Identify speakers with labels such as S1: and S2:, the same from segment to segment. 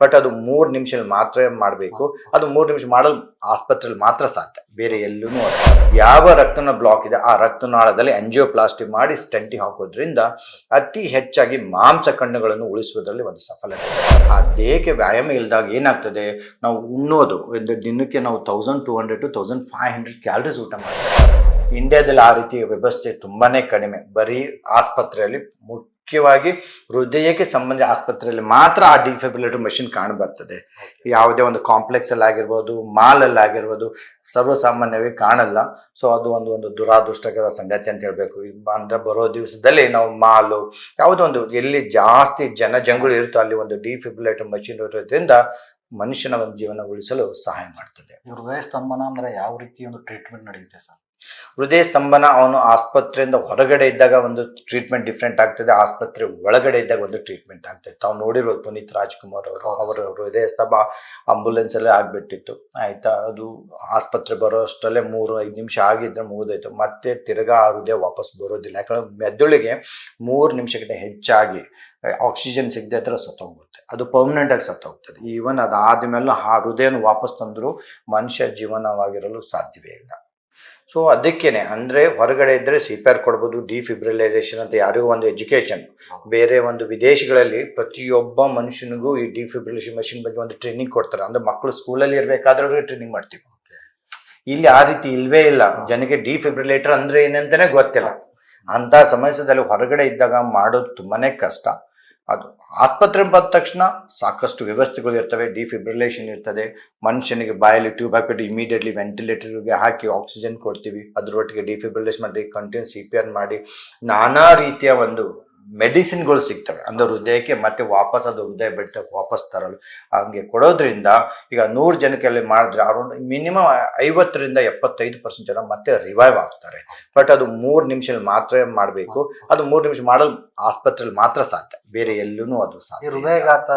S1: But ಅದು ಮೂರು ನಿಮಿಷದಲ್ಲಿ ಮಾತ್ರ ಮಾಡಬೇಕು. ಅದು ಮೂರು ನಿಮಿಷ ಮಾಡಲು ಆಸ್ಪತ್ರೆಯಲ್ಲಿ ಮಾತ್ರ ಸಾಧ್ಯ. ಬೇರೆ ಎಲ್ಲೂ. ಯಾವ ರಕ್ತನ ಬ್ಲಾಕ್ ಇದೆ ಆ ರಕ್ತನಾಳದಲ್ಲಿ ಅಂಜಿಯೋಪ್ಲಾಸ್ಟಿ ಮಾಡಿ ಸ್ಟೆಂಟಿ ಹಾಕೋದ್ರಿಂದ ಅತಿ ಹೆಚ್ಚಾಗಿ ಮಾಂಸ ಕಣ್ಣುಗಳನ್ನು ಉಳಿಸುವುದರಲ್ಲಿ ಒಂದು ಸಫಲತೆ. ಆ ದೇಹಕ್ಕೆ ವ್ಯಾಯಾಮ ಇಲ್ದಾಗ ಏನಾಗ್ತದೆ? ನಾವು ಉಣ್ಣೋದು. ಒಂದು ದಿನಕ್ಕೆ ನಾವು thousand two hundred to thousand five hundred calories ಊಟ ಮಾಡ್ತೀವಿ. ಇಂಡಿಯಾದಲ್ಲಿ ಆ ರೀತಿಯ ವ್ಯವಸ್ಥೆ ತುಂಬಾನೇ ಕಡಿಮೆ. ಬರೀ ಆಸ್ಪತ್ರೆಯಲ್ಲಿ ಮುಖ್ಯವಾಗಿ ಹೃದಯಕ್ಕೆ ಸಂಬಂಧ ಆಸ್ಪತ್ರೆಯಲ್ಲಿ ಮಾತ್ರ ಆ ಡಿಫಿಬ್ರಿಲೇಟರ್ ಮಷಿನ್ ಕಾಣ ಬರ್ತದೆ. ಯಾವುದೇ ಒಂದು ಕಾಂಪ್ಲೆಕ್ಸ್ ಅಲ್ಲಿ ಆಗಿರ್ಬೋದು ಮಾಲ್ ಅಲ್ಲಿ ಆಗಿರ್ಬೋದು ಸರ್ವಸಾಮಾನ್ಯವಾಗಿ ಕಾಣಲ್ಲ. ಸೊ ಅದು ಒಂದು ಒಂದು ದುರಾದೃಷ್ಟಕರ ಸಂಗತಿ ಅಂತ ಹೇಳ್ಬೇಕು. ಅಂದ್ರೆ ಬರೋ ದಿವಸದಲ್ಲಿ ನಾವು ಮಾಲು ಯಾವುದೋ ಒಂದು ಎಲ್ಲಿ ಜಾಸ್ತಿ ಜನ ಜಂಗುಳಿ ಇರುತ್ತೋ ಅಲ್ಲಿ ಒಂದು ಡಿಫಿಬ್ರಿಲೇಟರ್ ಮಷಿನ್ ಇರೋದ್ರಿಂದ ಮನುಷ್ಯನ ಒಂದು ಜೀವನ ಉಳಿಸಲು ಸಹಾಯ ಮಾಡ್ತದೆ.
S2: ಹೃದಯ ಸ್ತಂಭನ ಅಂದ್ರೆ ಯಾವ ರೀತಿ ಒಂದು ಟ್ರೀಟ್ಮೆಂಟ್ ನಡೆಯುತ್ತೆ ಸರ್?
S1: ಹೃದಯ ಸ್ತಂಭನ ಅವನು ಆಸ್ಪತ್ರೆಯಿಂದ ಹೊರಗಡೆ ಇದ್ದಾಗ ಒಂದು ಟ್ರೀಟ್ಮೆಂಟ್ ಡಿಫ್ರೆಂಟ್ ಆಗ್ತದೆ. ಆಸ್ಪತ್ರೆ ಒಳಗಡೆ ಇದ್ದಾಗ ಒಂದು ಟ್ರೀಟ್ಮೆಂಟ್ ಆಗ್ತದೆ. ತಾವು ನೋಡಿರೋದು ಪುನೀತ್ ರಾಜ್ಕುಮಾರ್ ಅವರು, ಅವರ ಹೃದಯ ಸ್ತಂಭ ಆಂಬುಲೆನ್ಸ್ ಅಲ್ಲೇ ಆಗ್ಬಿಟ್ಟಿತ್ತು. ಆಯ್ತಾ? ಅದು ಆಸ್ಪತ್ರೆ ಬರೋ ಅಷ್ಟರಲ್ಲೇ ಮೂರು, ಐದು ನಿಮಿಷ ಆಗಿದ್ರೆ ಮುಗಿದೋಯ್ತು. ಮತ್ತೆ ತಿರ್ಗಾ ಆ ಹೃದಯ ವಾಪಸ್ ಬರೋದಿಲ್ಲ. ಯಾಕಂದ್ರೆ ಮೆದುಳಿಗೆ ಮೂರು ನಿಮಿಷಕ್ಕಿಂತ ಹೆಚ್ಚಾಗಿ ಆಕ್ಸಿಜನ್ ಸಿಗದೆ ಹತ್ರ ಸತ್ತೋಗ್ಬಿಡುತ್ತೆ. ಅದು ಪರ್ಮನೆಂಟ್ ಆಗಿ ಸತ್ತೋಗ್ತದೆ. ಈವನ್ ಅದಾದ್ಮೇಲೆ ಆ ಹೃದಯನ ವಾಪಸ್ ತಂದರೂ ಮನುಷ್ಯ ಜೀವನವಾಗಿರಲು ಸಾಧ್ಯವೇ ಇಲ್ಲ. ಸೊ ಅದಕ್ಕೇನೆ, ಅಂದರೆ ಹೊರಗಡೆ ಇದ್ದರೆ ಸಿ ಪಿ ಆರ್ ಕೊಡ್ಬೋದು ಡಿಫಿಬ್ರಿಲೈಸೇಷನ್ ಅಂತ ಯಾರಿಗೂ ಒಂದು ಎಜುಕೇಷನ್ ಬೇರೆ ಒಂದು ವಿದೇಶಗಳಲ್ಲಿ ಪ್ರತಿಯೊಬ್ಬ ಮನುಷ್ಯನಿಗೂ ಈ ಡಿಫಿಬ್ರಿಲೇಷನ್ ಮಷಿನ್ ಬಗ್ಗೆ ಒಂದು ಟ್ರೈನಿಂಗ್ ಕೊಡ್ತಾರೆ. ಅಂದರೆ ಮಕ್ಕಳು ಸ್ಕೂಲಲ್ಲಿ ಇರಬೇಕಾದ್ರವ್ರಿಗೆ ಟ್ರೈನಿಂಗ್ ಮಾಡ್ತೀವಿ. ಇಲ್ಲಿ ಆ ರೀತಿ ಇಲ್ವೇ ಇಲ್ಲ. ಜನಕ್ಕೆ ಡಿಫಿಬ್ರಿಲೇಟರ್ ಅಂದರೆ ಏನಂತಾನೆ ಗೊತ್ತಿಲ್ಲ. ಅಂಥ ಸಮಸ್ಯೆದಲ್ಲಿ ಹೊರಗಡೆ ಇದ್ದಾಗ ಮಾಡೋದು ತುಂಬಾ ಕಷ್ಟ. ಅದು ಆಸ್ಪತ್ರೆ ಬಂದ ತಕ್ಷಣ ಸಾಕಷ್ಟು ವ್ಯವಸ್ಥೆಗಳು ಇರ್ತವೆ ಡಿಫಿಬ್ರಿಲೇಷನ್ ಇರ್ತದೆ. ಮನುಷ್ಯನಿಗೆ ಬಾಯಲ್ಲಿ ಟ್ಯೂಬ್ ಹಾಕಿಬಿಟ್ಟು ಇಮಿಡಿಯೇಟ್ಲಿ ವೆಂಟಿಲೇಟರ್ಗೆ ಹಾಕಿ ಆಕ್ಸಿಜನ್ ಕೊಡ್ತೀವಿ. ಅದರೊಟ್ಟಿಗೆ ಡಿಫಿಬ್ರಿಲೇಷನ್ ಮಾಡಿ ಕಂಟಿನ್ಯೂ ಸಿ ಪಿ ಆರ್ ಮಾಡಿ, ನಾನಾ ರೀತಿಯ ಒಂದು ಮೆಡಿಸಿನ್ಗಳು ಸಿಗ್ತವೆ. ಅಂದ್ರೆ ಹೃದಯಕ್ಕೆ ಮತ್ತೆ ವಾಪಸ್ ಅದು ಹೃದಯ ಬೆಡ್ತ ವಾಪಸ್ ತರಲು ಹಂಗೆ ಕೊಡೋದ್ರಿಂದ ಈಗ ನೂರು ಜನಕ್ಕೆಲ್ಲ ಮಾಡಿದ್ರೆ ಅರೌಂಡ್ ಮಿನಿಮಮ್ ಐವತ್ತರಿಂದ ಎಪ್ಪತ್ತೈದು ಪರ್ಸೆಂಟ್ ಜನ ಮತ್ತೆ ರಿವೈವ್ ಆಗ್ತಾರೆ. ಬಟ್ ಅದು ಮೂರು ನಿಮಿಷ ಮಾತ್ರ ಮಾಡಬೇಕು. ಅದು ಮೂರು ನಿಮಿಷ ಮಾಡಲು ಆಸ್ಪತ್ರೆಯಲ್ಲಿ ಮಾತ್ರ ಸಾಧ್ಯ. ಬೇರೆ ಎಲ್ಲೂ ಅದು ಸಾಧ್ಯ.
S2: ಹೃದಯಘಾತ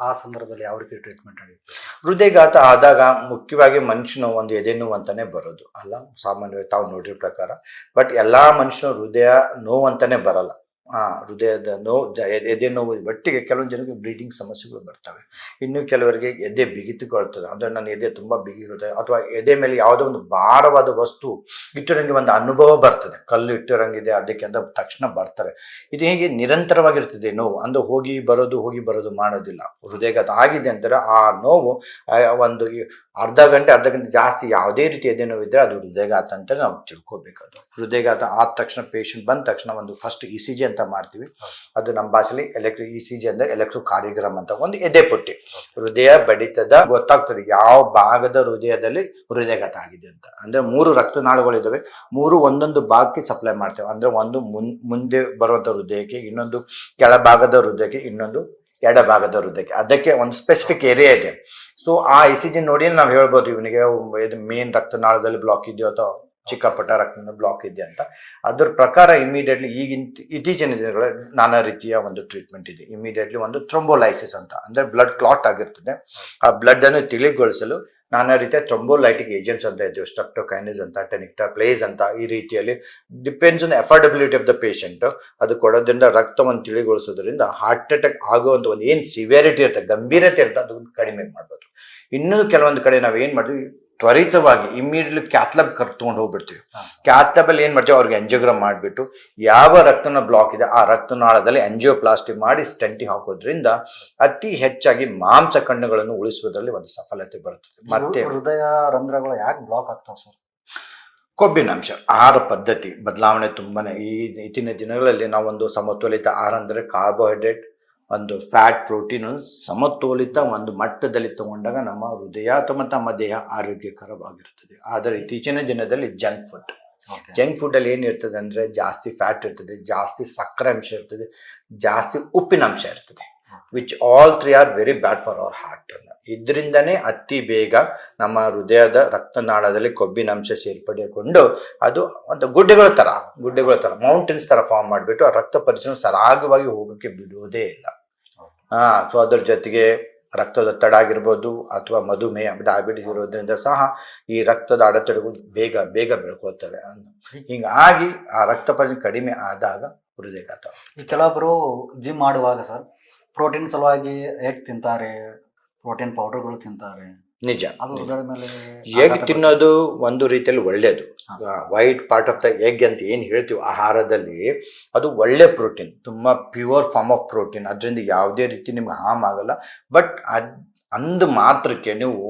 S2: ಆ ಸಂದರ್ಭದಲ್ಲಿ ಯಾವ ರೀತಿ ಟ್ರೀಟ್ಮೆಂಟ್ ನಡೆಯುತ್ತೆ
S1: ಹೃದಯಘಾತ ಆದಾಗ ಮುಖ್ಯವಾಗಿ ಮನುಷ್ಯನ ಒಂದು ಎದೆ ನೋವು ಅಂತಾನೆ ಬರೋದು. ಅಲ್ಲ ಸಾಮಾನ್ಯವಾಗಿ ತಾವು ನೋಡಿರೋ ಪ್ರಕಾರ. ಬಟ್ ಎಲ್ಲಾ ಮನುಷ್ಯನ ಹೃದಯ ನೋವು ಅಂತಾನೆ ಬರಲ್ಲ. ಆ ಹೃದಯದ ನೋವು ಎದೆ- ನೋವು ಒಟ್ಟಿಗೆ ಕೆಲವೊಂದು ಜನಕ್ಕೆ ಬ್ಲೀಡಿಂಗ್ ಸಮಸ್ಯೆಗಳು ಬರ್ತವೆ. ಇನ್ನು ಕೆಲವರಿಗೆ ಎದೆ ಬಿಗಿತುಕೊಳ್ತದೆ ಅಂದರೆ ನನ್ನ ಎದೆ ತುಂಬ ಬಿಗಿರುತ್ತೆ ಅಥವಾ ಎದೆ ಮೇಲೆ ಯಾವುದೋ ಒಂದು ಭಾರವಾದ ವಸ್ತು ಇಟ್ಟಿರಂಗೆ ಒಂದು ಅನುಭವ ಬರ್ತದೆ. ಕಲ್ಲು ಇಟ್ಟಿರಂಗಿದೆ ಅದಕ್ಕೆ ಅಂತ ತಕ್ಷಣ ಬರ್ತಾರೆ. ಇದು ಹೇಗೆ ನಿರಂತರವಾಗಿರ್ತದೆ ನೋವು? ಅಂದರೆ ಹೋಗಿ ಬರೋದು ಹೋಗಿ ಬರೋದು ಮಾಡೋದಿಲ್ಲ. ಹೃದಯಘಾತ ಆಗಿದೆ ಅಂದರೆ ಆ ನೋವು ಒಂದು ಅರ್ಧ ಗಂಟೆ ಅರ್ಧ ಗಂಟೆ ಜಾಸ್ತಿ ಯಾವುದೇ ರೀತಿ ಎದೆ ನೋವು ಇದ್ದರೆ ಅದು ಹೃದಯಘಾತ ಅಂತ ನಾವು ತಿಳ್ಕೋಬೇಕದು ಹೃದಯಘಾತ ಆದ ತಕ್ಷಣ ಪೇಷಂಟ್ ಬಂದ ತಕ್ಷಣ ಒಂದು ಫಸ್ಟ್ ಇ ಸಿ ಜಿ ಮಾಡ್ತೀವಿ. ಅದು ನಮ್ಮ ಭಾಷೆಲಿ ಎಲೆಕ್ಟ್ರಿಕ್ ಇ ಸಿ ಜಿ ಅಂದ್ರೆ ಎಲೆಕ್ಟ್ರೋ ಕಾರ್ಡಿಗ್ರಾಮ್ ಅಂತ ಒಂದು ಎದೆ ಪುಟ್ಟಿ. ಹೃದಯ ಬಡಿತದ ಗೊತ್ತಾಗ್ತದೆ ಯಾವ ಭಾಗದ ಹೃದಯದಲ್ಲಿ ಹೃದಯಘಾತ ಆಗಿದೆ ಅಂತ. ಅಂದ್ರೆ ಮೂರು ರಕ್ತನಾಳಗಳಿದಾವೆ ಮೂರು ಒಂದೊಂದು ಭಾಗಕ್ಕೆ ಸಪ್ಲೈ ಮಾಡ್ತೇವೆ. ಅಂದ್ರೆ ಒಂದು ಮುನ್, ಮುಂದೆ ಬರುವಂತ ಹೃದಯಕ್ಕೆ, ಇನ್ನೊಂದು ಕೆಳಭಾಗದ ಹೃದಯಕ್ಕೆ, ಇನ್ನೊಂದು ಎಡಭಾಗದ ಹೃದಯಕ್ಕೆ. ಅದಕ್ಕೆ ಒಂದು ಸ್ಪೆಸಿಫಿಕ್ ಏರಿಯಾ ಇದೆ. ಸೊ ಆ ಇ ಸಿ ಜಿ ನೋಡಿ ನಾವು ಹೇಳ್ಬೋದು. ಇವನಿಗೆ, ಇದು ಮೇನ್ ರಕ್ತನಾಳದಲ್ಲಿ ಬ್ಲಾಕ್ ಇದೆಯೋ ಅಥವಾ ಚಿಕ್ಕಪಟ್ಟ ರಕ್ತನ ಬ್ಲಾಕ್ ಇದೆ ಅಂತ. ಅದ್ರ ಪ್ರಕಾರ ಇಮಿಡಿಯೇಟ್ಲಿ ಈಗಿನ ಇತ್ತೀಚಿನ ದಿನಗಳಲ್ಲಿ ನಾನಾ ರೀತಿಯ ಒಂದು ಟ್ರೀಟ್ಮೆಂಟ್ ಇದೆ. ಇಮಿಡಿಯೇಟ್ಲಿ ಒಂದು ಥ್ರೊಂಬೋಲೈಸಿಸ್ ಅಂತ. ಅಂದ್ರೆ ಬ್ಲಡ್ ಕ್ಲಾಟ್ ಆಗಿರ್ತದೆ. ಆ ಬ್ಲಡ್ ಅನ್ನು ತಿಳಿಗೊಳಿಸಲು ನಾನಾ ರೀತಿಯ ಥ್ರೊಂಬೋಲೈಟಿಕ್ ಏಜೆಂಟ್ಸ್ ಅಂತ ಇದ್ದೇವೆ. ಸ್ಟ್ರೆಪ್ಟೋಕೈನಿಸ್ ಅಂತ ಟೆನಿಕ್ಟಾ ಪ್ಲೇಸ್ ಅಂತ ಈ ರೀತಿಯಲ್ಲಿ depends on affordability of the patient ಅದು ಕೊಡೋದ್ರಿಂದ ರಕ್ತವನ್ನು ತಿಳಿಗೊಳಿಸೋದ್ರಿಂದ ಹಾರ್ಟ್ ಅಟ್ಯಾಕ್ ಆಗುವಂಥ ಒಂದು ಏನು ಸಿವಿಯರಿಟಿ ಇರುತ್ತೆ, ಗಂಭೀರತೆ ಇರುತ್ತೆ ಅದು ಕಡಿಮೆ ಮಾಡ್ಬೋದು. ಇನ್ನೂ ಕೆಲವೊಂದು ಕಡೆ ನಾವು ಏನು ಮಾಡ್ತೀವಿ ತ್ವರಿತವಾಗಿ ಇಮಿಡಿಯೇಟ್ಲಿ ಕ್ಯಾತ್ಲಬ್ ಕರ್ಕೊಂಡು ಹೋಗ್ಬಿಡ್ತೀವಿ. ಕ್ಯಾತ್ಲಬ್ ಅಲ್ಲಿ ಏನ್ ಮಾಡ್ತೀವಿ? ಅವ್ರಿಗೆ ಎಂಜಿಯೋಗ್ರಾಮ್ ಮಾಡಿಬಿಟ್ಟು ಯಾವ ರಕ್ತನ ಬ್ಲಾಕ್ ಇದೆ ಆ ರಕ್ತನಾಳದಲ್ಲಿ ಎಂಜಿಯೋಪ್ಲಾಸ್ಟಿ ಮಾಡಿ ಸ್ಟೆಂಟಿ ಹಾಕೋದ್ರಿಂದ ಅತಿ ಹೆಚ್ಚಾಗಿ ಮಾಂಸ ಕಣ್ಣುಗಳನ್ನು ಉಳಿಸುವುದರಲ್ಲಿ ಒಂದು ಸಫಲತೆ ಬರುತ್ತದೆ. ಮತ್ತೆ
S2: ಹೃದಯ ರಂಧ್ರಗಳು ಯಾಕೆ ಬ್ಲಾಕ್ ಆಗ್ತಾವ ಸರ್?
S1: ಕೊಬ್ಬಿನಾಂಶ ಆಹಾರ ಪದ್ಧತಿ ಬದಲಾವಣೆ ತುಂಬಾನೇ ಈ ಇತ್ತಿನ ದಿನಗಳಲ್ಲಿ ನಾವೊಂದು ಸಮತೋಲಿತ ಆಹಾರ ಅಂದರೆ ಕಾರ್ಬೋಹೈಡ್ರೇಟ್ ಒಂದು ಫ್ಯಾಟ್ ಪ್ರೋಟೀನ್ ಸಮತೋಲಿತ ಒಂದು ಮಟ್ಟದಲ್ಲಿ ತಗೊಂಡಾಗ ನಮ್ಮ ಹೃದಯ ಅಥವಾ ನಮ್ಮ ದೇಹ ಆರೋಗ್ಯಕರವಾಗಿರುತ್ತದೆ. ಆದರೆ ಇತ್ತೀಚಿನ ದಿನದಲ್ಲಿ ಜಂಕ್ ಫುಡ್ ಜಂಕ್ ಫುಡ್ ಅಲ್ಲಿ ಏನಿರ್ತದೆ ಅಂದ್ರೆ ಜಾಸ್ತಿ ಫ್ಯಾಟ್ ಇರ್ತದೆ ಜಾಸ್ತಿ ಸಕ್ಕರೆ ಅಂಶ ಇರ್ತದೆ ಜಾಸ್ತಿ ಉಪ್ಪಿನ ಅಂಶ ಇರ್ತದೆ which all three are very bad for our heart ಇದರಿಂದನೇ ಅತಿ ಬೇಗ ನಮ್ಮ ಹೃದಯದ ರಕ್ತನಾಳದಲ್ಲಿ ಕೊಬ್ಬಿನ ಅಂಶ ಸೇರ್ಪಡೆಗೊಂಡು ಅದು ಒಂದು ಗುಡ್ಡೆಗಳ ಥರ ಗುಡ್ಡೆಗಳ ಥರ ಮೌಂಟೇನ್ಸ್ ಥರ ಫಾರ್ಮ್ ಮಾಡಿಬಿಟ್ಟು ಆ ರಕ್ತ ಪರಿಚಯ ಸರಾಗವಾಗಿ ಹೋಗೋಕ್ಕೆ ಬಿಡುವುದೇ ಇಲ್ಲ. ಹಾ ಸೊ ಅದ್ರ ಜೊತೆಗೆ ರಕ್ತದೊತ್ತಡ ಆಗಿರ್ಬೋದು ಅಥವಾ ಮಧುಮೇಹ ಡಯಾಬಿಟಿಸ್ ಇರೋದ್ರಿಂದ ಸಹ ಈ ರಕ್ತದ ಅಡೆತಡೆಗಳು ಬೇಗ ಬೇಗ ಬೆಳ್ಕೊಳ್ತವೆ ಹಿಂಗಾಗಿ ಆ ರಕ್ತ ಪರಿಚಯ ಕಡಿಮೆ ಆದಾಗ ಹೃದಯಘಾತ.
S2: ಈ ಕೆಲವೊಬ್ಬರು ಜಿಮ್ ಮಾಡುವಾಗ ಸರ್ ಪ್ರೋಟೀನ್ ಸಲುವಾಗಿ ಹೇಗೆ ತಿಂತಾರೆ? ಪ್ರೋಟೀನ್ ಪೌಡರ್ಗಳು ತಿಂತಾರೆ.
S1: ನಿಜ.
S2: ಅದು. ಮೇಲೆ
S1: ಎಗ್ ತಿನ್ನೋದು ಒಂದು ರೀತಿಯಲ್ಲಿ ಒಳ್ಳೇದು.
S2: ಹಾ.
S1: White part of the egg ಅಂತ ಏನು ಹೇಳ್ತೀವಿ ಆಹಾರದಲ್ಲಿ ಅದು ಒಳ್ಳೆ ಪ್ರೋಟೀನ್ ತುಂಬ ಪ್ಯೂರ್ ಫಾರ್ಮ್ ಆಫ್ ಪ್ರೋಟೀನ್ ಅದರಿಂದ ಯಾವುದೇ ರೀತಿ ನಿಮ್ಗೆ ಹಾರ್ಮ್ ಆಗಲ್ಲ. ಬಟ್ ಅದ್ ಅಂದ ಮಾತ್ರಕ್ಕೆ ನೀವು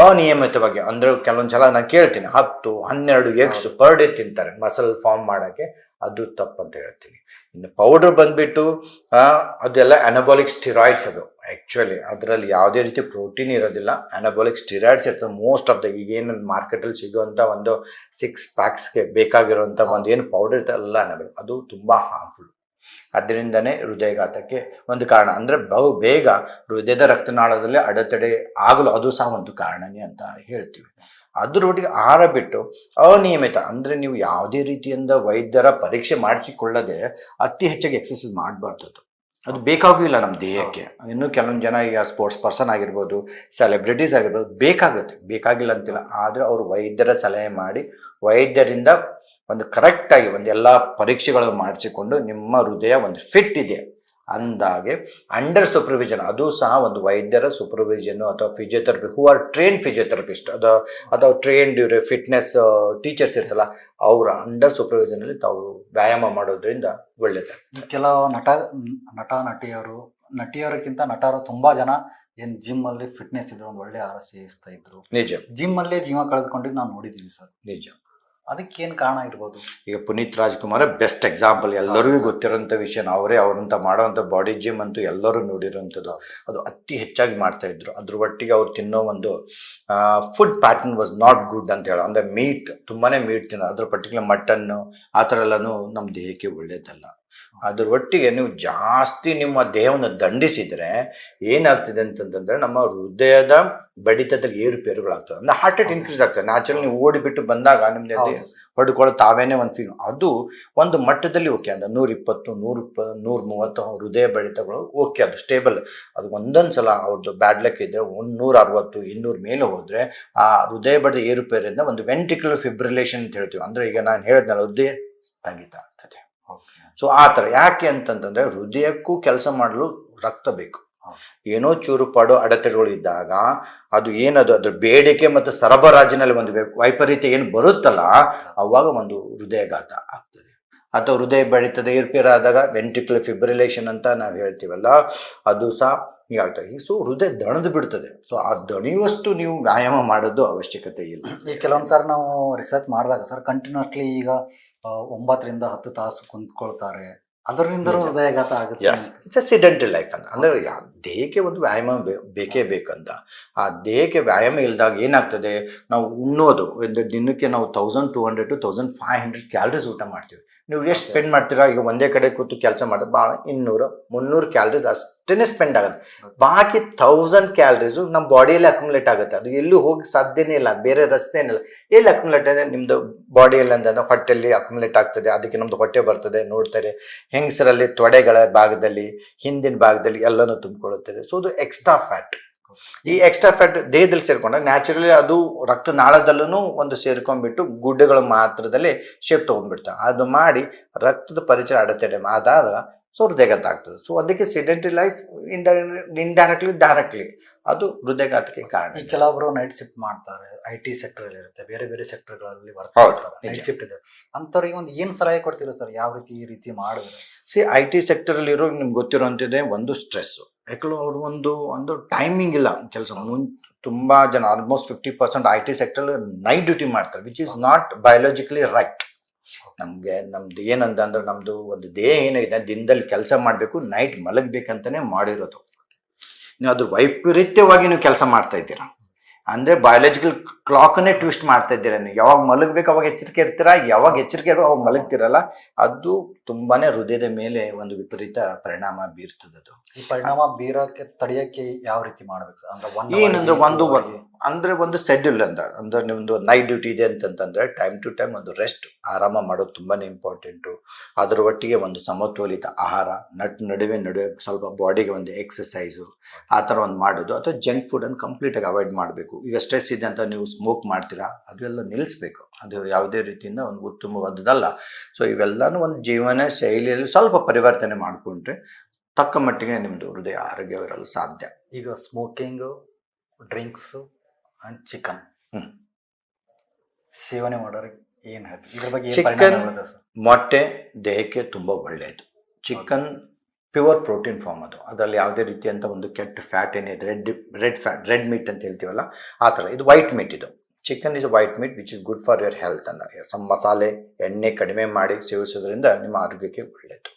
S1: ಅನಿಯಮಿತವಾಗಿ ಅಂದ್ರೆ ಕೆಲವೊಂದು ಸಲ ನಾನು ಕೇಳ್ತೀನಿ ಹತ್ತು ಹನ್ನೆರಡು ಎಗ್ಸ್ ಪರ್ ಡೇ ತಿಂತಾರೆ ಮಸಲ್ ಫಾರ್ಮ್ ಮಾಡೋಕ್ಕೆ. ಅದು ತಪ್ಪು ಅಂತ ಹೇಳ್ತೀನಿ. ಇನ್ನು ಪೌಡರ್ ಬಂದ್ಬಿಟ್ಟು ಅದೆಲ್ಲ ಅನಬಾಲಿಕ್ ಸ್ಟಿರಾಯ್ಡ್ಸ್ ಅದು. ಆ್ಯಕ್ಚುಲಿ ಅದರಲ್ಲಿ ಯಾವುದೇ ರೀತಿ ಪ್ರೋಟೀನ್ ಇರೋದಿಲ್ಲ. ಅನಬಾಲಿಕ್ ಸ್ಟಿರಾಯ್ಡ್ಸ್ ಇರ್ತದೆ. ಮೋಸ್ಟ್ ಆಫ್ ದ ಈಗೇನು ಮಾರ್ಕೆಟಲ್ಲಿ ಸಿಗುವಂಥ ಒಂದು ಸಿಕ್ಸ್ ಪ್ಯಾಕ್ಸ್ಗೆ ಬೇಕಾಗಿರುವಂಥ ಒಂದು ಏನು ಪೌಡರ್ ಎಲ್ಲ ಅನಬಲ್ ಅದು ತುಂಬ ಹಾರ್ಮ್ಫುಲ್ ಅದರಿಂದನೇ ಹೃದಯಘಾತಕ್ಕೆ ಒಂದು ಕಾರಣ. ಅಂದರೆ ಬಹು ಬೇಗ ಹೃದಯದ ರಕ್ತನಾಳದಲ್ಲಿ ಅಡೆತಡೆ ಆಗಲು ಅದು ಸಹ ಒಂದು ಕಾರಣನೇ ಅಂತ ಹೇಳ್ತೀವಿ. ಅದರೊಟ್ಟಿಗೆ ಆಹಾರ ಬಿಟ್ಟು ಅನಿಯಮಿತ, ಅಂದರೆ ನೀವು ಯಾವುದೇ ರೀತಿಯಿಂದ ವೈದ್ಯರ ಪರೀಕ್ಷೆ ಮಾಡಿಸಿಕೊಳ್ಳದೆ ಅತಿ ಹೆಚ್ಚಾಗಿ ಎಕ್ಸಸೈಸ್ ಮಾಡಬಾರ್ದು ಅದು ಬೇಕಾಗೂ ಇಲ್ಲ ನಮ್ಮ ದೇಹಕ್ಕೆ. ಇನ್ನು ಕೆಲವೊಂದು ಜನ ಈಗ ಸ್ಪೋರ್ಟ್ಸ್ ಪರ್ಸನ್ ಆಗಿರ್ಬೋದು ಸೆಲೆಬ್ರಿಟೀಸ್ ಆಗಿರ್ಬೋದು, ಬೇಕಾಗುತ್ತೆ. ಬೇಕಾಗಿಲ್ಲ ಅಂತಿಲ್ಲ. ಆದರೆ ಅವರು ವೈದ್ಯರ ಸಲಹೆ ಮಾಡಿ, ವೈದ್ಯರಿಂದ ಒಂದು ಕರೆಕ್ಟಾಗಿ ಒಂದು ಎಲ್ಲ ಪರೀಕ್ಷೆಗಳು ಮಾಡಿಸಿಕೊಂಡು ನಿಮ್ಮ ಹೃದಯ ಒಂದು ಫಿಟ್ ಇದೆ. ಅಂದಾಗೆ ಅಂಡರ್ ಸೂಪರ್ವಿಷನ್ ಅದು ಸಹ ಒಂದು ವೈದ್ಯರ ಸೂಪರ್ವಿಷನ್ ಅಥವಾ physiotherapy who are train physiotherapist ಅದು ಅಥವಾ ಟ್ರೈನ್ಡ್ ಇವ್ರೆ ಫಿಟ್ನೆಸ್ ಟೀಚರ್ಸ್ ಇರ್ತಲ್ಲ ಅವರ ಅಂಡರ್ ಸೂಪರ್ವಿಷನ್ ಅಲ್ಲಿ ತಾವು ವ್ಯಾಯಾಮ ಮಾಡೋದ್ರಿಂದ
S2: ಒಳ್ಳೆಯದು ಕೆಲವು ನಟ ನಟ ನಟಿಯರು ನಟಿಯರಕ್ಕಿಂತ ನಟರು ತುಂಬಾ ಜನ ಏನ್ ಜಿಮ್ ಅಲ್ಲಿ ಫಿಟ್ನೆಸ್ ಇದ್ರು ಒಂದು ಒಳ್ಳೆ ಆಹಾರ ಇಸ್ತಾ ಇದ್ರು.
S1: ನಿಜ.
S2: ಜಿಮ್ ಅಲ್ಲೇ ಜೀವ ಕಳೆದುಕೊಂಡಿದ್ದು ನಾವು ನೋಡಿದೀವಿ ಸರ್.
S1: ನಿಜ.
S2: ಅದಕ್ಕೆ ಏನು ಕಾರಣ ಇರ್ಬೋದು?
S1: ಈಗ ಪುನೀತ್ ರಾಜ್ಕುಮಾರ್ ಬೆಸ್ಟ್ ಎಕ್ಸಾಂಪಲ್ ಎಲ್ಲರಿಗೂ ಗೊತ್ತಿರೋಂಥ ವಿಷಯ. ಅವರೇ ಅವರಂತ ಮಾಡೋವಂಥ ಬಾಡಿ ಜಿಮ್ ಅಂತೂ ಎಲ್ಲರೂ ನೋಡಿರೋಂಥದ್ದು ಅದು ಅತಿ ಹೆಚ್ಚಾಗಿ ಮಾಡ್ತಾ ಇದ್ರು. ಅದ್ರ ಒಟ್ಟಿಗೆ ಅವ್ರು ತಿನ್ನೋ ಒಂದು food pattern was not good ಅಂತ ಹೇಳೋ ಅಂದರೆ ಮೀಟ್ ತುಂಬಾ ಮೀಟ್ ತಿನ್ನೋ ಅದ್ರ ಪರ್ಟಿಕ್ಯುಲರ್ ಮಟನ್ನು ಆ ಥರ ಎಲ್ಲನೂ ನಮ್ಮ ದೇಹಕ್ಕೆ ಒಳ್ಳೇದಲ್ಲ. ಅದ್ರ ಒಟ್ಟಿಗೆ ನೀವು ಜಾಸ್ತಿ ನಿಮ್ಮ ದೇಹವನ್ನು ದಂಡಿಸಿದರೆ ಏನಾಗ್ತದೆ ಅಂತಂತಂದ್ರೆ ನಮ್ಮ ಹೃದಯದ ಬಡಿತದಲ್ಲಿ ಏರುಪೇರುಗಳಾಗ್ತದೆ ಅಂದ್ರೆ ಹಾರ್ಟ್ ಅಟ್ಯಾಕ್ ಇನ್ಕ್ರೀಸ್ ಆಗ್ತದೆ. ನ್ಯಾಚುರಲ್ ನೀವು ಓಡಿಬಿಟ್ಟು ಬಂದಾಗ
S2: ಸರ್.
S1: ಹೊಡ್ಕೊಳ್ಳೋ ತಾವೇನೆ ಒಂದು ಫೀಲ್ ಅದು ಒಂದು ಮಟ್ಟದಲ್ಲಿ ಓಕೆ ಅಂದ್ರೆ ನೂರ ಇಪ್ಪತ್ತು ನೂರ ನೂರ ಮೂವತ್ತು ಹೃದಯ ಬಡಿತಗಳು ಓಕೆ ಅದು ಸ್ಟೇಬಲ್ ಅದು ಒಂದೊಂದು ಸಲ ಅವ್ರದ್ದು ಬ್ಯಾಡ್ ಲಕ್ ಇದ್ರೆ ಒಂದು ನೂರ ಅರವತ್ತು ಇನ್ನೂರ ಮೇಲೆ ಹೋದ್ರೆ ಆ ಹೃದಯ ಬಡಿದ ಏರುಪೇರಿಂದ ಒಂದು ವೆಂಟಿಕ್ಯುಲರ್ ಫಿಬ್ರಿಲೇಷನ್ ಅಂತ ಹೇಳ್ತೀವಿ. ಅಂದ್ರೆ ಈಗ ನಾನು ಹೇಳಿದ್ನಲ್ಲ ಹೃದಯ ಸ್ಥಗಿತ. ಸೊ ಆ ಥರ. ಯಾಕೆ ಅಂತಂತಂದರೆ ಹೃದಯಕ್ಕೂ ಕೆಲಸ ಮಾಡಲು ರಕ್ತ ಬೇಕು. ಏನೋ ಚೂರುಪಾಡು ಅಡೆತಡೆಗಳು ಇದ್ದಾಗ ಅದು ಏನದು? ಅದ್ರ ಬೇಡಿಕೆ ಮತ್ತು ಸರಬರಾಜಿನಲ್ಲಿ ಒಂದು ವೈಪರೀತ್ಯ ಏನು ಬರುತ್ತಲ್ಲ ಅವಾಗ ಒಂದು ಹೃದಯಘಾತ ಆಗ್ತದೆ. ಅಥವಾ ಹೃದಯ ಬಡಿತದ ಏರ್ಪೇರಾದಾಗ ವೆಂಟ್ರಿಕಲ್ ಫಿಬ್ರಿಲೇಷನ್ ಅಂತ ನಾವು ಹೇಳ್ತೀವಲ್ಲ ಅದು ಸಹ ಹೀಗಾಗ್ತದೆ ಸೊ ಹೃದಯ ದಣದು ಬಿಡ್ತದೆ. ಸೊ ಆ ದಣಿಯುವಷ್ಟು ನೀವು ವ್ಯಾಯಾಮ ಮಾಡೋದು ಅವಶ್ಯಕತೆ ಇಲ್ಲ.
S2: ಈ ಕೆಲವೊಂದು ಸಾರಿ ನಾವು ರಿಸರ್ಚ್ ಮಾಡಿದಾಗ ಸರ್ ಕಂಟಿನ್ಯೂಸ್ಲಿ ಈಗ ಒಂಬತ್ತರಿಂದ ಹತ್ತು ತಾಸು ಕುಂತ್ಕೊಳ್ತಾರೆ. ಅದರಿಂದ ಹೃದಯಘಾತ ಆಗುತ್ತೆ
S1: ಇಟ್ಸ್ ಅ ಸಿಡೆಂಟಲ್ ಲೈಫ್ ಅಂತ. ಅಂದ್ರೆ ದೇಹಕ್ಕೆ ಒಂದು ವ್ಯಾಯಾಮ ಬೇಕೇ ಬೇಕಂತ. ಆ ದೇಹಕ್ಕೆ ವ್ಯಾಯಾಮ ಇಲ್ದಾಗ ಏನಾಗ್ತದೆ? ನಾವು ಉಣ್ಣೋದು. ದಿನಕ್ಕೆ ನಾವು thousand two hundred to thousand five hundred calories ಊಟ ಮಾಡ್ತೀವಿ. ನೀವು ಎಷ್ಟು. ಸ್ಪೆಂಡ್ ಮಾಡ್ತೀರಾ? ಈಗ ಒಂದೇ ಕಡೆ ಕೂತು ಕೆಲಸ ಮಾಡಿದ್ರೆ ಭಾಳ ಇನ್ನೂರು ಮುನ್ನೂರು ಕ್ಯಾಲರೀಸ್ ಅಷ್ಟೇ ಸ್ಪೆಂಡ್ ಆಗುತ್ತೆ. ಬಾಕಿ ತೌಸಂಡ್ ಕ್ಯಾಲ್ರೀಸು ನಮ್ಮ ಬಾಡಿಯಲ್ಲಿ ಅಕ್ಯುಮುಲೇಟ್ ಆಗುತ್ತೆ. ಅದು ಎಲ್ಲೂ ಹೋಗಿ ಸಾಧ್ಯನೇ ಇಲ್ಲ ಬೇರೆ ರಸ್ತೆನೇ ಇಲ್ಲ. ಎಲ್ಲಿ ಅಕ್ಯುಮುಲೇಟ್ ಅಂದರೆ ನಿಮ್ಮದು ಬಾಡಿಯಲ್ಲಿ ಅಂತಂದ್ರೆ ಹೊಟ್ಟೆಯಲ್ಲಿ ಅಕ್ಯುಮುಲೇಟ್ ಆಗ್ತದೆ ಅದಕ್ಕೆ ನಮ್ಮದು ಹೊಟ್ಟೆ ಬರ್ತದೆ ನೋಡ್ತಾರೆ. ಹೆಂಗಸರಲ್ಲಿ ತೊಡೆಗಳ ಭಾಗದಲ್ಲಿ ಹಿಂದಿನ ಭಾಗದಲ್ಲಿ ಎಲ್ಲನೂ ತುಂಬಿಕೊಳ್ಳುತ್ತದೆ. ಸೊ ಅದು ಎಕ್ಸ್ಟ್ರಾ ಫ್ಯಾಟ್ ಈ ಎಕ್ಸ್ಟ್ರಾ ಫ್ಯಾಟ್ ದೇಹದಲ್ಲಿ ಸೇರ್ಕೊಂಡ್ರೆ ನ್ಯಾಚುರಲಿ ಅದು ರಕ್ತನಾಳದಲ್ಲೂ ಒಂದು ಸೇರ್ಕೊಂಡ್ಬಿಟ್ಟು ಗುಡ್ಡೆಗಳ ಮಾತ್ರದಲ್ಲಿ ಶೇಪ್ ತೊಗೊಂಡ್ಬಿಡ್ತಾವೆ ಅದು ಮಾಡಿ ರಕ್ತದ ಪರಿಚಯ ಅಡೆತಡೆ ಆದಾಗ ಸೊ ಹೃದಯಘಾತ ಆಗ್ತದೆ ಸೊ ಅದಕ್ಕೆ ಸಿಡೆಂಟರಿ ಲೈಫ್ ಇಂಡೈರೆಕ್ಟ್ಲಿ ಡೈರೆಕ್ಟ್ಲಿ ಅದು ಹೃದಯಘಾತಕ್ಕೆ ಕಾರಣ.
S2: ಕೆಲವೊಬ್ರು ನೈಟ್ ಶಿಫ್ಟ್ ಮಾಡ್ತಾರೆ ಐ ಟಿ ಸೆಕ್ಟರ್ ಅಲ್ಲಿ ಇರುತ್ತೆ ಬೇರೆ ಬೇರೆ ಸೆಕ್ಟರ್ಗಳಲ್ಲಿ ವರ್ಕ್ ಮಾಡ್ತಾರೆ ನೈಟ್ ಶಿಫ್ಟ್ ಇದೆ. ಅಂತವ್ರಿಗೆ ಒಂದು ಏನ್ ಸಲಹೆ ಕೊಡ್ತೀರಾ ಸರ್? ಯಾವ ರೀತಿ ಈ ರೀತಿ ಮಾಡಿದ್ರೆ?
S1: ಸಿ ಐ ಟಿ ಸೆಕ್ಟರಲ್ಲಿರೋ ನಿಮ್ಗೆ ಗೊತ್ತಿರೋಂಥದ್ದೇ ಒಂದು ಸ್ಟ್ರೆಸ್ ಯಾಕಂದ್ರೆ ಅವ್ರ ಒಂದು ಒಂದು ಟೈಮಿಂಗ್ ಇಲ್ಲ ಕೆಲಸ. ಮುನ್, ತುಂಬ ಜನ almost fifty percent I T sector night duty ಮಾಡ್ತಾರೆ which is not biologically right ನಮಗೆ ನಮ್ದು ಏನಂತ ಅಂದ್ರೆ ನಮ್ದು ಒಂದು ದೇಹ ಏನಿದೆ ದಿನದಲ್ಲಿ ಕೆಲಸ ಮಾಡಬೇಕು ನೈಟ್ ಮಲಗಬೇಕಂತಾನೆ ಮಾಡಿರೋದು. ನೀವು ಅದ್ರ ವೈಪರೀತ್ಯವಾಗಿ ನೀವು ಕೆಲಸ ಮಾಡ್ತಾ ಇದ್ದೀರಾ. ಅಂದ್ರೆ ಬಯಾಲಜಿಕಲ್ ಕ್ಲಾಕನ್ನೇ ಟ್ವಿಸ್ಟ್ ಮಾಡ್ತಾ ಇದ್ದೀರಾ ನೀವು. ಯಾವಾಗ ಮಲಗಬೇಕು ಅವಾಗ ಎಚ್ಚರಿಕೆ ಇರ್ತೀರಾ? ಯಾವಾಗ ಎಚ್ಚರಿಕೆ ಇರೋ ಅವಾಗ ಮಲಗ್ತಿರಲ್ಲ. ಅದು ತುಂಬಾನೇ ಹೃದಯದ ಮೇಲೆ ಒಂದು ವಿಪರೀತ ಪರಿಣಾಮ ಬೀರ್ತದದು ಅದು.
S2: ಈ ಪರಿಣಾಮ ಬೀರೋಕೆ ತಡೆಯಕ್ಕೆ ಯಾವ ರೀತಿ ಮಾಡ್ಬೇಕು ಅಂದ್ರೆ
S1: ಏನಂದ್ರೆ ಒಂದು? ಅಂದ್ರೆ ಒಂದು ಶೆಡ್ಯೂಲ್ ಅಂತ ಅಂದ್ರೆ ನಿಮ್ಮದು ನೈಟ್ ಡ್ಯೂಟಿ ಇದೆ ಅಂತಂತಂದರೆ ಟೈಮ್ ಟು ಟೈಮ್ ಒಂದು ರೆಸ್ಟ್ ಆರಾಮ ಮಾಡೋದು ತುಂಬಾ ಇಂಪಾರ್ಟೆಂಟು ಅದರ ಒಟ್ಟಿಗೆ ಒಂದು ಸಮತೋಲಿತ ಆಹಾರ, ನಟ್ ನಡುವೆ ನಡುವೆ ಸ್ವಲ್ಪ ಬಾಡಿಗೆ ಒಂದು ಎಕ್ಸಸೈಸು ಆ ಥರ ಒಂದು ಮಾಡೋದು. ಅಥವಾ ಜಂಕ್ ಫುಡನ್ನು ಕಂಪ್ಲೀಟಾಗಿ ಅವಾಯ್ಡ್ ಮಾಡಬೇಕು. ಈಗ ಸ್ಟ್ರೆಸ್ ಇದೆ ಅಂತ ನೀವು ಸ್ಮೋಕ್ ಮಾಡ್ತೀರಾ, ಅದೆಲ್ಲ ನಿಲ್ಲಿಸ್ಬೇಕು ಅದು ಯಾವುದೇ ರೀತಿಯಿಂದ ಒಂದು ಉತ್ತಮವಾದದಲ್ಲ ಸೊ ಇವೆಲ್ಲನೂ ಒಂದು ಜೀವನ ಶೈಲಿಯಲ್ಲಿ ಸ್ವಲ್ಪ ಪರಿವರ್ತನೆ ಮಾಡಿಕೊಂಡ್ರೆ ತಕ್ಕ ಮಟ್ಟಿಗೆ ನಿಮ್ಮದು ಹೃದಯ ಆರೋಗ್ಯವಿರಲು ಸಾಧ್ಯ.
S2: ಈಗ ಸ್ಮೋಕಿಂಗು ಡ್ರಿಂಕ್ಸ್ ಅಂಡ್ ಚಿಕನ್.
S1: ಹ್ಮ್.
S2: ಸೇವನೆ ಮಾಡೋರಿಗೆ ಏನ್ ಹೇಳ್ತೀವಿ ಇದ್ರ ಬಗ್ಗೆ ಚಿಕನ್
S1: ಮೊಟ್ಟೆ ದೇಹಕ್ಕೆ ತುಂಬ ಒಳ್ಳೆಯದು ಚಿಕನ್ ಪ್ಯೂರ್ ಪ್ರೋಟೀನ್ ಫಾರ್ಮ್ ಅದು. ಅದರಲ್ಲಿ ಯಾವುದೇ ರೀತಿಯಂಥ ಒಂದು ಕೆಟ್ಟ ಫ್ಯಾಟ್ ಏನಿದೆ red red fat red meat ಅಂತ ಹೇಳ್ತೀವಲ್ಲ ಆ ಥರ. ಇದು ವೈಟ್ ಮೀಟ್ ಇದು. Chicken is white meat which is good for your health ಅಂತ ಸಮ್ ಮಸಾಲೆ ಎಣ್ಣೆ ಕಡಿಮೆ ಮಾಡಿ ಸೇವಿಸೋದ್ರಿಂದ ನಿಮ್ಮ ಆರೋಗ್ಯಕ್ಕೆ ಒಳ್ಳೆಯದು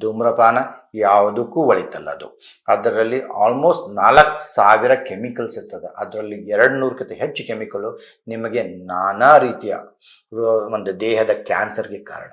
S1: ಧೂಮ್ರಪಾನ ಯಾವುದಕ್ಕೂ ಒಳಿತಲ್ಲ ಅದು. ಅದರಲ್ಲಿ ಆಲ್ಮೋಸ್ಟ್ ನಾಲ್ಕು ಸಾವಿರ ಕೆಮಿಕಲ್ಸ್ ಇರ್ತದೆ. ಅದರಲ್ಲಿ ಎರಡು ನೂರಕ್ಕಿಂತ ಹೆಚ್ಚು ಕೆಮಿಕಲು ನಿಮಗೆ ನಾನಾ ರೀತಿಯ ಒಂದು ದೇಹದ ಕ್ಯಾನ್ಸರ್ಗೆ ಕಾರಣ.